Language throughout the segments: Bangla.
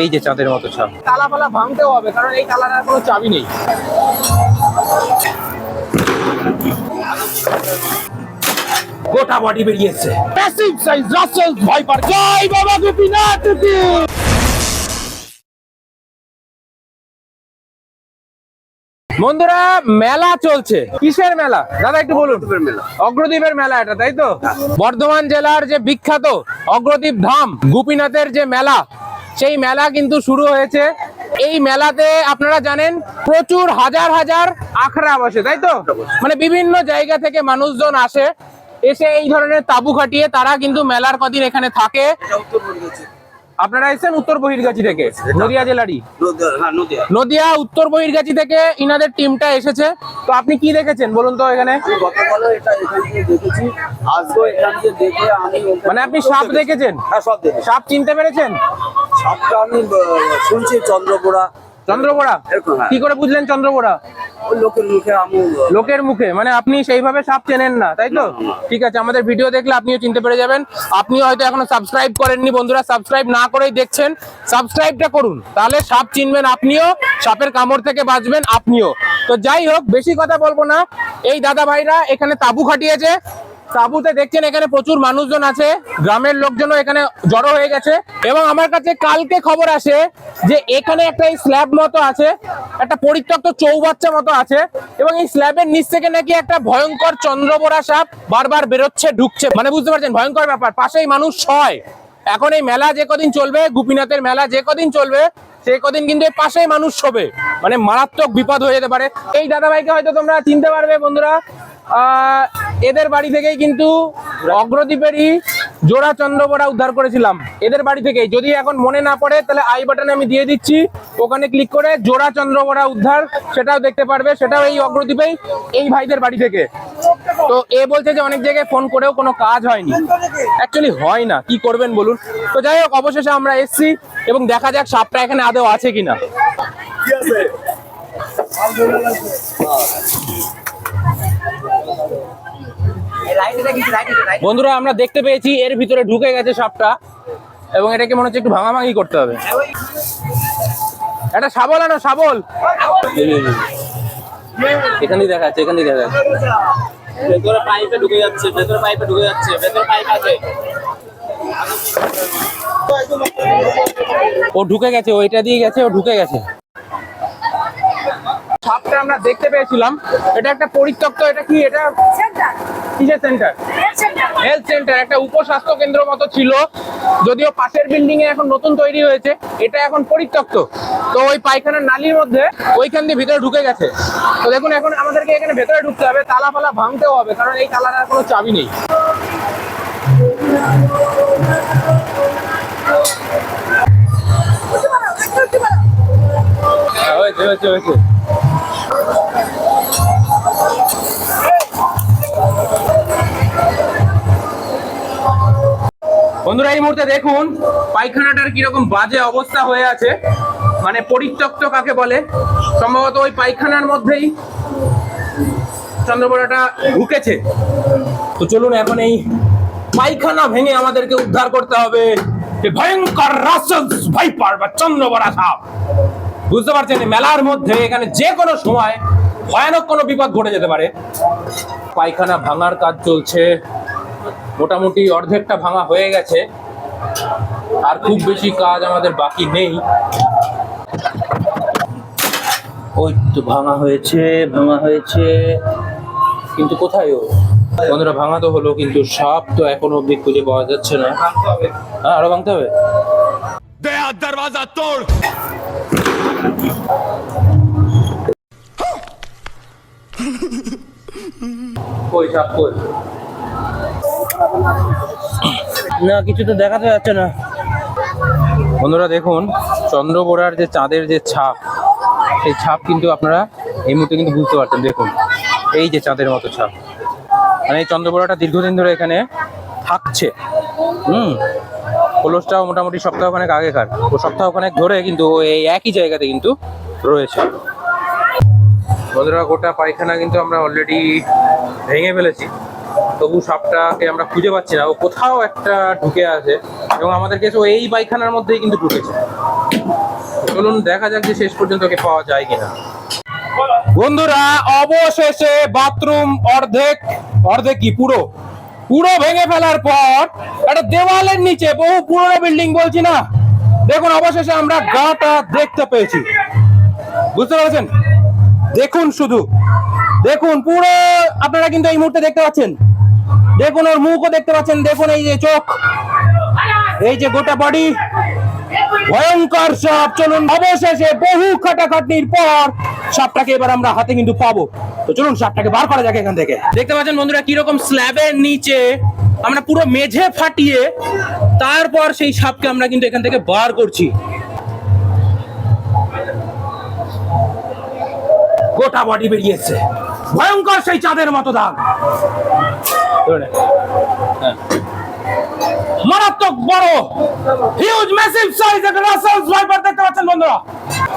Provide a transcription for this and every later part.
এই যে চাঁদের মতো ছাপ। তালা ফালা ভাঙতেও হবে কারণ এই তালাটার কোনো চাবি নেই। গোটা বডি বেরিয়েছে। প্যাসিভ সাইজ রাসেল ভাইপার জয় বাবা গোপীনাথ কি বন্ধুরা মেলা চলছে। কিসের মেলা? দাদা একটু বলুন। অগ্রদ্বীপের মেলা। এটা তাই তো? বর্ধমান জেলার যে বিখ্যাত অগ্রদ্বীপ ধাম গোপীনাথের যে মেলা সেই মেলা কিন্তু শুরু হয়েছে। এই মেলাতে আপনারা জানেন, প্রচুর হাজার হাজার আখড়া বসে, তাই তো? মানে বিভিন্ন জায়গা থেকে মানুষজন আসে, এসে এই ধরনের তাবু খাটিয়ে তারা কিন্তু মেলার কদিন এখানে থাকে। আপনারা এসেছেন উত্তর বহিরগাছি থেকে? নদিয়া জেলারই? নদিয়া উত্তর বহিরগাছি থেকে ইনাদের টিমটা এসেছে। তো আপনি কি দেখেছেন বলুন তো এখানে? গতকালও এটা এখান দেখেছি। আজকেও এখান থেকে দেখে আমি মানে আপনি সাপ দেখেছেন? হ্যাঁ সাপ চিনতে পেরেছেন? সাপটা আমি শুনছি শুনছি চন্দ্রপোড়া? হ্যাঁ। কি করে বুঝলেন চন্দ্রবোড়া ওই লোকের মুখে লোকের মুখে মানে আপনি সেইভাবে সাপ চেনেন না তাই তো। ঠিক আছে আমাদের ভিডিও দেখলে আপনিও চিনতে পেরে যাবেন। আপনিও হয়তো এখনও সাবস্ক্রাইব করেননি বন্ধুরা সাবস্ক্রাইব না করেই দেখছেন। সাবস্ক্রাইবটা করুন তাহলে সাপ চিনবেন আপনিও সাপের কামড় থেকে বাঁচবেন আপনিও। তো যাই হোক বেশি কথা বলব না। এই দাদা ভাইরা এখানে তাবু খাটিয়েছে তাবুতে দেখছেন এখানে প্রচুর মানুষজন আছে, গ্রামের লোকজনও এখানে জড়ো হয়ে গেছে। এবং আমার কাছে কালকে খবর আসে যে এখানে একটা এই স্ল্যাব মতো আছে, একটা পরিত্যক্ত চৌবাচ্চা মতো আছে এবং এই স্ল্যাবের নিচ থেকে নাকি একটা ভয়ঙ্কর চন্দ্রবোরা সাপ বারবার বেরোচ্ছে, ঢুকছে। মানে বুঝতে পারছেন, ভয়ঙ্কর ব্যাপার। পাশেই মানুষ ছয়। এখন এই মেলা যে কদিন চলবে, গোপীনাথের মেলা যে কদিন চলবে সেই কদিন কিন্তু পাশেই মানুষ শোবে। মানে মারাত্মক বিপদ হয়ে যেতে পারে। এই দাদাভাইকে হয়তো তোমরা চিনতে পারবে বন্ধুরা এদের বাড়ি থেকেই কিন্তু অগ্রদ্বীপেরই জোড়া চন্দ্রবড়া উদ্ধার করেছিলাম। এদের বাড়ি থেকেই। যদি এখন মনে না পড়ে, তাহলে আই বাটনে আমি দিয়ে দিচ্ছি। ওখানে ক্লিক করে জোড়া চন্দ্রবড়া উদ্ধার, সেটাও দেখতে পারবে। সেটাও এই অগ্রদ্বীপেই এই ভাইদের বাড়ি থেকে। তো এ বলছে যে অনেক জায়গায় ফোন করেও কোনো কাজ হয়নি। অ্যাকচুয়ালি হয় না। কি করবেন বলুন? তো যাই হোক, অবশেষে আমরা এসছি এবং দেখা যাক সাপটা এখানে আদৌ আছে কিনা। বন্ধুরা আমরা দেখতে পেয়েছি এর ভিতরে ঢুকে গেছে সাপটা এবং এটাকে মনে হচ্ছে একটু ভাঙাভাঙি করতে হবে। একটা শাবল আনো শাবল! এখানেই দেখা যাচ্ছে এখানেই দেখা যাচ্ছে ভেতরে পাইপে ঢুকে যাচ্ছে ভেতরে পাইপে ঢুকে যাচ্ছে ভেতরে পাইপ আছে। ও ঢুকে গেছে ওইটা দিয়ে গেছে ও ঢুকে গেছে। সাপটা আমরা দেখতে পেয়েছিলাম। এটা একটা পরিত্যক্ত এটা কি? এটা কিসের সেন্টার? হেলথ সেন্টার একটা উপস্বাস্থ্য কেন্দ্র মতো ছিল। যদিও পাশের বিল্ডিং এ এখন নতুন তৈরি হয়েছে এটা এখন পরিত্যক্ত। তো ওই পায়খানার নালির মধ্যে ওইখান দিয়ে ভিতরে ঢুকে গেছে। তো দেখুন এখন আমাদেরকে এখানে ভেতরে ঢুকতে হবে তালা ফালা ভাঙতেও হবে কারণ এই তালাটার কোনো চাবি নেই। হ্যাঁ, হয়েছে হয়েছে হয়েছে। বন্ধুরা, এই মুহূর্তে দেখুন পায়খানাটার কীরকম বাজে অবস্থা হয়ে আছে। মানে পরিত্যক্ত কাকে বলে? সম্ভবত ওই পায়খানার মধ্যেই চন্দ্রবড়াটা ঢুকেছে। তো চলুন, এখন এই পায়খানা ভেঙে আমাদেরকে উদ্ধার করতে হবে। ভয়ঙ্কর রাক্ষস, ভাইপার বা চন্দ্রবড়া সাপ। বুঝতে পারছেন মেলার মধ্যে এখানে যে কোনো সময় ভয়ানক কোনো বিপদ ঘটে যেতে পারে। পায়খানা ভাঙার কাজ চলছে। মোটামুটি অর্ধেকটা ভাঙা হয়ে গেছে। আর খুব বেশি কাজ আমাদের বাকি নেই। ওই তো ভাঙা হয়েছে ভাঙা হয়েছে। কিন্তু কোথায় ও? বন্ধুরা ভাঙা তো হলো কিন্তু সাপ তো এখনও অব্দি খুঁজে পাওয়া যাচ্ছে না। হ্যাঁ আরও ভাঙতে হবে? দরওয়াজা তোড় কই সাপ কই? না, কিছু তো দেখাতে যাচ্ছে না। বন্ধুরা দেখুন চন্দ্রবোড়ার যে চাঁদের যে ছাপ, সেই ছাপ কিন্তু আপনারা এই মুহূর্তে কিন্তু বুঝতে পারছেন। দেখুন, এই যে চাঁদের মতো ছাপ। মানে এই চন্দ্রবোড়াটা দীর্ঘদিন ধরে এখানে থাকছে। হুম খোলসটাও মোটামুটি সপ্তাহখানেক আগেকার। ও সপ্তাহখানেক ধরে কিন্তু এই একই জায়গাতে কিন্তু রয়েছে। বন্ধুরা, গোটা পায়খানা কিন্তু আমরা অলরেডি ভেঙে ফেলেছি। তবু সাপটাকে আমরা খুঁজে পাচ্ছি না। ও কোথাও একটা ঢুকে আছে এবং আমাদের কাছে ও এই পায়খানার মধ্যেই কিন্তু ঢুকেছে। চলুন দেখা যাক যে শেষ পর্যন্ত ওকে পাওয়া যায় কিনা। বন্ধুরা, অবশেষে বাথরুম অর্ধেক অর্ধেক কি, পুরো? পুরো ভেঙে ফেলার পর একটা দেওয়ালের নিচে বহু পুরনো বিল্ডিং বলছি না? দেখুন, অবশেষে আমরা গাটা দেখতে পেয়েছি। বুঝতে পারছেন? দেখুন শুধু। দেখুন, পুরো আপনারা কিন্তু এই মুহূর্তে দেখতে পাচ্ছেন। দেখুন ওর মুখও দেখতে পাচ্ছেন, দেখুন এই যে চোখ, এই যে গোটা বডি ভয়ঙ্কর সাপ চলুন অবশেষে বহু খাটাখাটনির পর সাপটাকে এবার আমরা হাতে কিন্তু পাবো। তো চলুন সাপটাকে বার করা যাক এখান থেকে। দেখতে পাচ্ছেন বন্ধুরা কীরকম স্ল্যাবের নিচে আমরা পুরো মেঝে ফাটিয়ে তারপর সেই সাপকে আমরা কিন্তু এখান থেকে বার করছি। গোটা বডি বেরিয়েছে। ভয়ঙ্কর সেই চাঁদের মতো দাগ। মারাত্মক বড় হিউজ মেসিভ সাইজ একটা রাসেল স্নাইপার দেখতে পাচ্ছেন বন্ধুরা।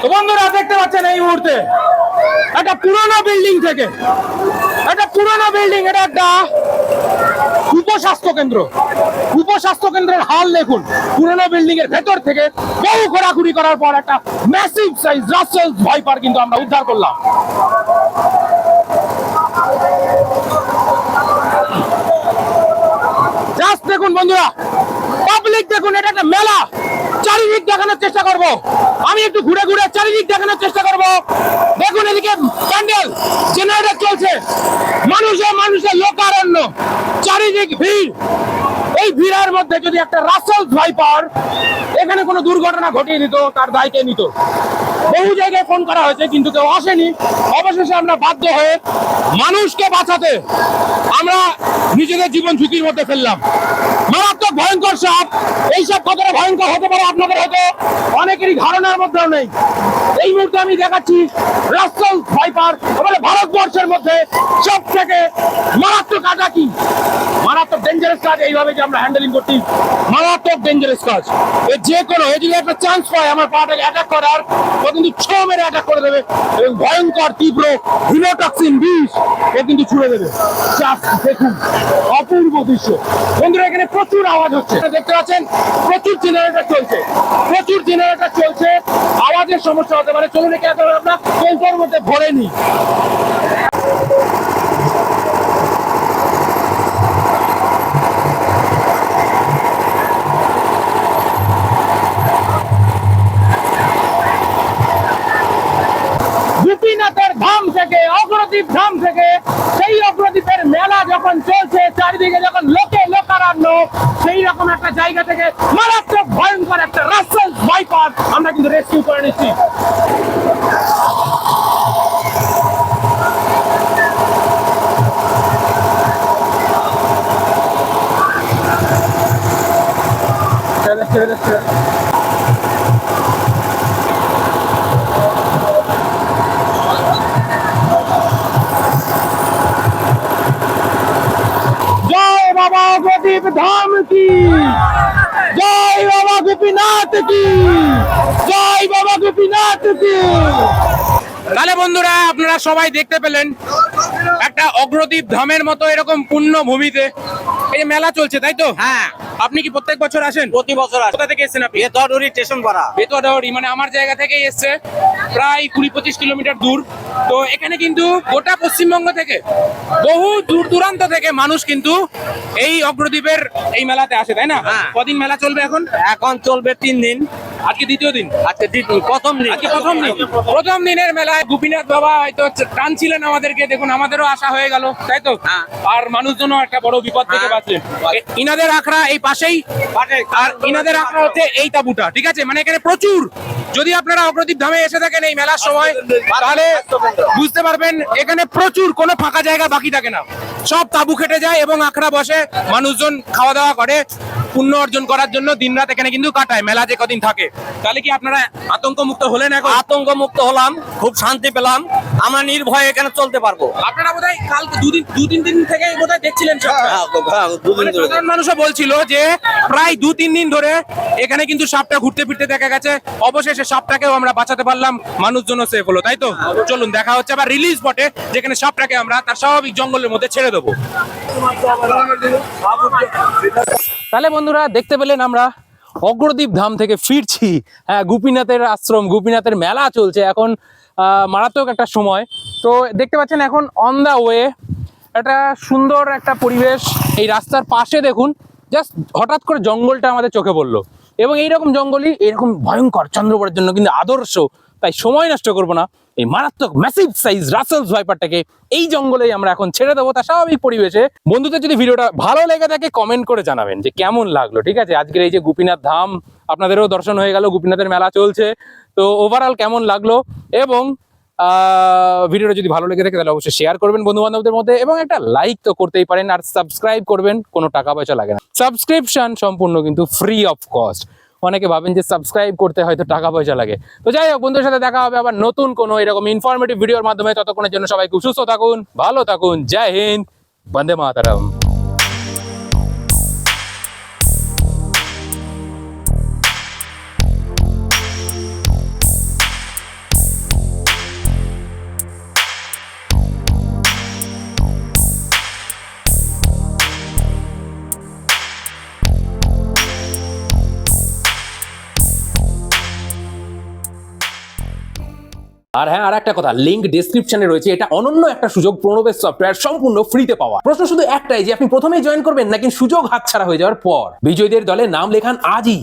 তো বন্ধুরা, দেখতে পাচ্ছেন এই মুহূর্তে একটা পুরনো বিল্ডিং থেকে, একটা পুরনো বিল্ডিং এটা একটা উপস্বাস্থ্য কেন্দ্র। উপস্বাস্থ্য কেন্দ্রের হাল দেখুন। পুরনো বিল্ডিং এর ভেতর থেকে বহু ঘোরাঘুরি করার পর একটা ম্যাসিভ সাইজ রাসেল ভাইপার কিন্তু আমরা উদ্ধার করলাম জাস্ট দেখুন বন্ধুরা পাবলিক দেখুন, এটা একটা মেলা। চারিদিক দেখানোর চেষ্টা করব। আমি একটু ঘুরে ঘুরে চারিদিক দেখানোর চেষ্টা করব। দেখুন এদিকে প্যান্ডেল জেনারেটর চলছে। মানুষে মানুষের লোকারণ্য, চারিদিক ভিড়। এই ভিড়ের মধ্যে যদি একটা রাসেল ভাইপার এখানে কোনো দুর্ঘটনা ঘটিয়ে দিত, তার দায় কে নিত। বহু জায়গায় ফোন করা হয়েছে, কিন্তু কেউ আসেনি। অবশেষে আমরা বাধ্য হয়ে মানুষকে বাঁচাতে আমরা নিজেদের জীবন ঝুঁকির মধ্যে ফেললাম। মারাত্মক ভয়ঙ্কর সাপ। এই সব কতটা ভয়ঙ্কর হতে পারে আপনাদের হয়তো অনেকেরই ধারণার মধ্যেও নেই। এই মুহূর্তে আমি দেখাচ্ছি রাস্তাল ভাইপার, আমাদের ভারতবর্ষের মধ্যে সব থেকে মারাত্মক কাজা কি? মারাত্মক ডেঞ্জারাস কাজ, এইভাবে যে আমরা হ্যান্ডেলিং করছি। মারাত্মক ডেঞ্জারাস কাজ। এ যে কোনো যদি একটা চান্স পায়, আমার পাটাকে অ্যাটাক করার ও কিন্তু ছ মেরে অ্যাটাক করে দেবে এবং ভয়ঙ্কর, তীব্র হিলোটক্সিন বিষ এ কিন্তু ছুড়ে দেবে। Just দেখুন, অপূর্ব দৃশ্য। বন্ধুরা, এখানে প্রচুর আওয়াজ হচ্ছে। দেখতে পাচ্ছেন, প্রচুর জেনারেটর চলছে। প্রচুর জেনারেটর চলছে। আওয়াজের সমস্যা হতে পারে। চলুন একেবারে আমরা কেন্দ্রের মধ্যে ভরে নিই গোপীনাথের ধাম থেকে অগ্রদীপ ধাম থেকে, সেই অগ্রদীপের মেলা যখন চলছে, চারিদিকে যখন লোকে লোকারান্য সেই রকম একটা জায়গা থেকে মারাত্মক ভয়ঙ্কর একটা রাস্তা বাইপাস আমরা কিন্তু রেস্কিউ করে নিচ্ছি। কি জয় বাবা গোপীনাথ কি তাহলে বন্ধুরা আপনারা সবাই দেখতে পেলেন একটা অগ্রদীপ ধামের মতো এরকম পূর্ণ ভূমিতে। এই মেলা চলছে তাই তো? হ্যাঁ। আপনি কি প্রত্যেক বছর আসেন? প্রতি বছর আসে। কোথা থেকে এসেছেন আপনি? বেতডুরি স্টেশন পাড়া। বেতোয়াডাহরি মানে আমার জায়গা থেকে এসছে। প্রায় কুড়ি পঁচিশ কিলোমিটার দূর। তো এখানে কিন্তু গোটা পশ্চিমবঙ্গ থেকে বহু দূর দূরান্ত থেকে মানুষ কিন্তু এই অগ্রদ্বীপের এই মেলাতে আসে তাই না? হ্যাঁ। কদিন মেলা চলবে এখন? এখন চলবে তিন দিন। আজকে দ্বিতীয় দিন? আজকে প্রথম দিন। আজকে প্রথম দিন? প্রথম দিনের মেলায় গোপীনাথ বাবা হয়তো টানছিলেন আমাদেরকে দেখুন আমাদেরও আশা হয়ে গেল তাই তো? হ্যাঁ। আর মানুষজনও একটা বড় বিপদ থেকে হ্যাঁ। বাঁচলেন। ইনাদের আখড়া এই পাশেই। আর ইনাদের আখড়া হচ্ছে এই তাবুটা ঠিক আছে? মানে এখানে প্রচুর। যদি আপনারা অগ্রদীপ ধামে এসে থাকেন এই মেলার সময় তাহলে বুঝতে পারবেন এখানে প্রচুর কোনো ফাঁকা জায়গা বাকি থাকে না। সব তাবু খেটে যায় এবং আখড়া বসে মানুষজন খাওয়া দাওয়া করে। পুণ্য অর্জন করার জন্য দিনরাত এখানে কিন্তু কাটায় মেলা যে কদিন থাকে। তাহলে কি আপনারা আতঙ্ক মুক্ত হলেন এখন? আতঙ্ক মুক্ত হলাম খুব শান্তি পেলাম। আমরা নির্ভয়ে এখানে চলতে পারব। আপনারা বোধহয় কাল দুদিন দু তিন দিন থেকে বোধহয় দেখছিলেন। হ্যাঁ, হ্যাঁ, দুদিন মানে ধরে। সাধারণ মানুষও বলছিল যে প্রায় দু তিন দিন ধরে এখানে কিন্তু সাপটা ঘুরতে ফিরতে দেখা গেছে। অবশেষে সাপটাকেও আমরা বাঁচাতে পারলাম মানুষজন সেফ হলো তাই তো? চলুন দেখা হচ্ছে আবার রিলিজ স্পটে যেখানে সাপটাকে আমরা তার স্বাভাবিক জঙ্গলের মধ্যে ছেড়ে দেবো। তাহলে বন্ধুরা, দেখতে পেলেন আমরা অগ্রদ্বীপ ধাম থেকে ফিরছি। হ্যাঁ গোপীনাথের আশ্রম, গোপীনাথের মেলা চলছে এখন মারাত্মক একটা সময়। তো দেখতে পাচ্ছেন এখন অন দা ওয়ে একটা সুন্দর একটা পরিবেশ। এই রাস্তার পাশে দেখুন জাস্ট হঠাৎ করে জঙ্গলটা আমাদের চোখে পড়ল। এবং এইরকম জঙ্গলই এরকম ভয়ঙ্কর চন্দ্রপড়ের জন্য কিন্তু আদর্শ, তাই সময় নষ্ট করব না। এই মারাত্মক ম্যাসিভ সাইজ রাসেলস ভাইপারটাকে এই জঙ্গলেই আমরা এখন ছেড়ে দেবো তার স্বাভাবিক পরিবেশে। বন্ধুদের যদি ভিডিওটা ভালো লেগে থাকে কমেন্ট করে জানাবেন যে কেমন লাগল, ঠিক আছে? আজকের এই যে গোপীনাথ ধাম, আপনাদেরও দর্শন হয়ে গেল, গোপীনাথের মেলা চলছে। তো ওভারঅল কেমন লাগল? এবং ভিডিওটা যদি ভালো লেগে থাকে, তাহলে অবশ্যই শেয়ার করবেন বন্ধু বান্ধবদের মধ্যে এবং একটা লাইক তো করতেই পারেন আর সাবস্ক্রাইব করবেন, কোনো টাকা পয়সা লাগে না। সাবস্ক্রিপশন সম্পূর্ণ কিন্তু ফ্রি অফ কস্ট অনেকে ভাবেন যে সাবস্ক্রাইব করতে হয়তো টাকা পয়সা লাগে। তো যাই হোক, বন্ধুদের সাথে দেখা হবে আবার নতুন কোনো এরকম ইনফরমেটিভ ভিডিওর মাধ্যমে। ততক্ষণের জন্য সবাই খুব সুস্থ থাকুন, ভালো থাকুন। জয় হিন্দ, বন্দে মাতারাম। আর হ্যাঁ আর একটা কথা লিঙ্ক ডিসক্রিপশনে রয়েছে, এটা অনন্য একটা সুযোগ প্রণবের সফটওয়্যার সম্পূর্ণ ফ্রিতে পাওয়া। প্রশ্ন শুধু একটাই যে আপনি প্রথমেই জয়েন করবেন নাকি সুযোগ হাতছাড়া হয়ে যাওয়ার পর? বিজয়ীদের দলে নাম লেখান আজই।